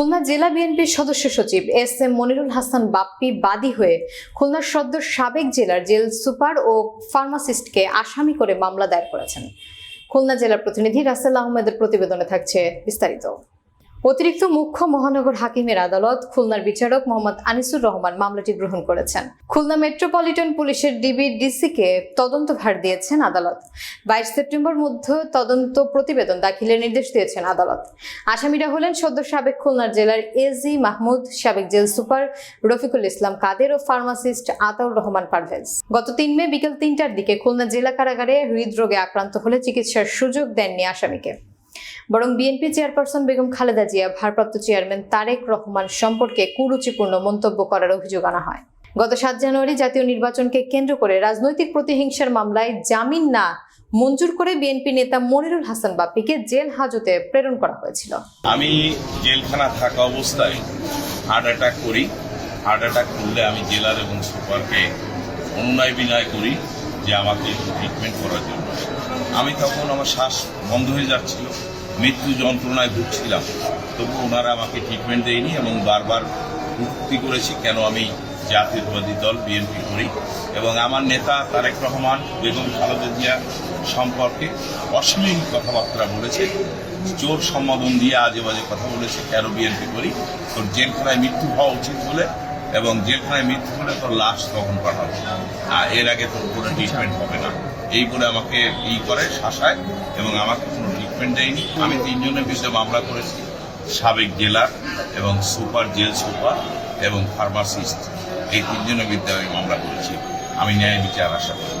খুলনা জেলা বিএনপির সদস্য সচিব এস এম মনিরুল হাসান বাপ্পি বাদী হয়ে খুলনার সদ্য সাবেক জেলার জেল সুপার ও ফার্মাসিস্টকে আসামি করে মামলা দায়ের করেছেন। খুলনা জেলার প্রতিনিধি রাসেল আহমেদের প্রতিবেদনে থাকছে বিস্তারিত। অতিরিক্ত মুখ্য মহানগর হাকিমের আদালত খুলনার বিচারক মোহাম্মদ আনিসুর রহমান মামলাটি গ্রহণ করেছেন। খুলনা মেট্রোপলিটন পুলিশের ডিবি ডিসিকে তদন্তভার দিয়েছেন আদালত। বাইশ সেপ্টেম্বর মধ্যে তদন্ত প্রতিবেদন দাখিলের নির্দেশ দিয়েছেন আদালত। আসামিরা হলেন সদ্য সাবেক খুলনার জেলার এজি মাহমুদ, সাবেক জেল সুপার রফিকুল ইসলাম কাদের ও ফার্মাসিস্ট আতাউর রহমান পারভেজ। গত তিন মে বিকেল তিনটার দিকে খুলনা জেলা কারাগারে হৃদরোগে আক্রান্ত হলে চিকিৎসার সুযোগ দেননি আসামিকে। বরং বিএনপি চেয়ারপারসন বেগম খালেদা জিয়া, ভারপ্রাপ্ত চেয়ারম্যান তারেক রহমান সম্পর্কে কুরুচিপূর্ণ মন্তব্য করার অভিযোগ আনা হয়। গত সাত জানুয়ারি জাতীয় নির্বাচনকে কেন্দ্র করে রাজনৈতিক প্রতিহিংসার মামলায় জামিন না মঞ্জুর করে বিএনপি নেতা মনিরুল হাসান বাপ্পিকে জেল হাজতে প্রেরণ করা হয়েছিল। আমি জেলখানা থাকা অবস্থায় হার্ট অ্যাটাক করি। হার্ট অ্যাটাক করলে আমি জেলার এবং সুপারকে অনুনয় বিনয় করি যে আমাকে ট্রিটমেন্ট করার জন্য। আমি তখন আমার শ্বাস বন্ধ হয়ে যাচ্ছিল। মৃত্যু যন্ত্রণায় ভুগছিলাম, তবু ওনারা আমাকে ট্রিটমেন্ট দেয়নি এবং বারবার উক্তি করেছি কেন আমি জাতীয়তাবাদী দল বিএনপি করি। এবং আমার নেতা তারেক রহমান, বেগম খালেদা জিয়া সম্পর্কে অশ্লীল কথাবার্তা বলেছে, চোর সম্বোধন দিয়ে আজে বাজে কথা বলেছে, কেন বিএনপি করি? তোর জেলখানায় মৃত্যু হওয়া উচিত বলে এবং জেলখানায় মৃত্যু হলে তোর লাশ তখন পাঠাবো। আর এর আগে তোর কোনো ট্রিটমেন্ট হবে না। এই বলে আমাকে ই করে, শাসায়, এবং আমাকে কোনো ট্রিটমেন্ট দেয়নি। আমি তিনজনের বিরুদ্ধে মামলা করেছি, সাবেক জেলার এবং সুপার জেল সুপার এবং ফার্মাসিস্ট। এই তিনজনের বিরুদ্ধে আমি মামলা করেছি। আমি ন্যায় বিচার আশা করি।